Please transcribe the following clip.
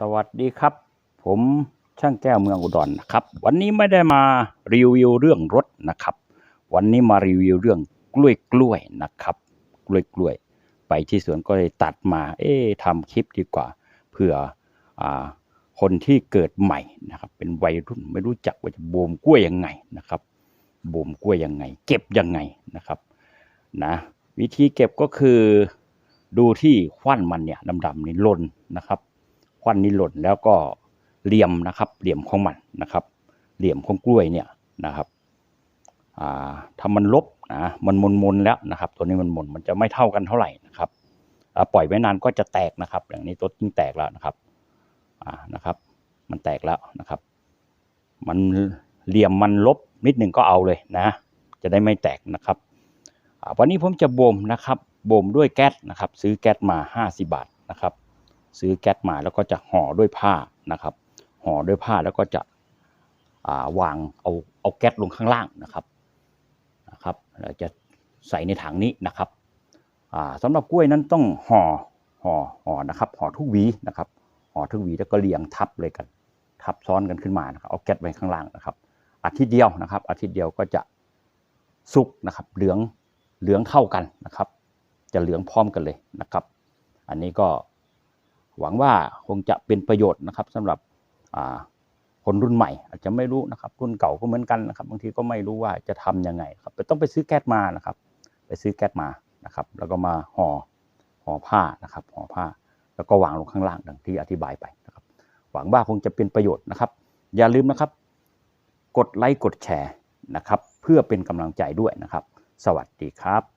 สวัสดีครับ ผมช่างแก้วเมืองอุดรนะครับ วันนี้ไม่ได้มารีวิวเรื่องรถนะครับ วันนี้มารีวิวเรื่องกล้วยกล้วยนะครับ กล้วยกล้วย ไปที่สวนก็เลยตัดมา เอ๊ทำคลิปดีกว่าเผื่ออคนที่เกิดใหม่นะครับ เป็นวัยรุ่นไม่รู้จักว่าจะโบมกล้วยยังไงนะครับโบมกล้วยยังไง เก็บยังไงนะครับนะวิธีเก็บก็คือดูที่ควันมันเนี่ยดำๆนี่ล่นนะครับ ควันนี่หล่นแล้วก็เหลี่ยมนะครับ เหลี่ยมของมันนะครับ เหลี่ยมของกล้วยเนี่ยนะครับถ้ามันลบนะมันมนมนแล้วนะครับ ตัวนี้มันมนมันจะไม่เท่ากันเท่าไหร่นะครับปล่อยไว้นานก็จะแตกนะครับ อย่างนี้ตัวยิ่งแตกแล้วนะครับนะครับ มันแตกแล้วนะครับ มันเหลี่ยมมันลบนิดหนึ่งก็เอาเลยนะ จะได้ไม่แตกนะครับวันนี้ผมจะบ่มนะครับบ่มด้วยแก๊สนะครับ ซื้อแก๊สมา 50 บาทนะครับ ซื้อแก๊สมาแล้วก็จะห่อด้วยผ้านะครับ ห่อด้วยผ้าแล้วก็จะาวางเอาเอาแก๊สลงข้างล่างนะครับนะครับจะใส่ในถังนี้นะครับอ่าสำหรับกล้วยนั้นต้องห่อห่อห่อนะครับห่อทุกหวีนะครับห่อทุกหวีแล้วก็เรียงทับเลยกันทับซ้อนกันขึ้นมานะครับเอาแก๊สไว้ข้างล่างนะครับ อาทิตย์เดียวนะครับ อาทิตย์เดียวก็จะสุกนะครับเหลืองเหลืองเท่ากันนะครับ จะเหลืองพร้อมกันเลยนะครับ อันนี้ก็ หวังว่าคงจะเป็นประโยชน์นะครับสำหรับคนรุ่นใหม่ อาจจะไม่รู้นะครับรุ่นเก่าก็เหมือนกันนะครับบางทีก็ไม่รู้ว่าจะทำยังไงครับต่ต้องไปซื้อแก๊สมานะครับ ไปซื้อแก๊สมานะครับ แล้วก็มาห่อห่อผ้านะครับห่อผ้า แล้วก็วางลงข้างล่างดังที่อธิบายไปนะครับ หวังว่าคงจะเป็นประโยชน์นะครับ อย่าลืมนะครับ กดไลค์กดแชร์นะครับ เพื่อเป็นกำลังใจด้วยนะครับ สวัสดีครับ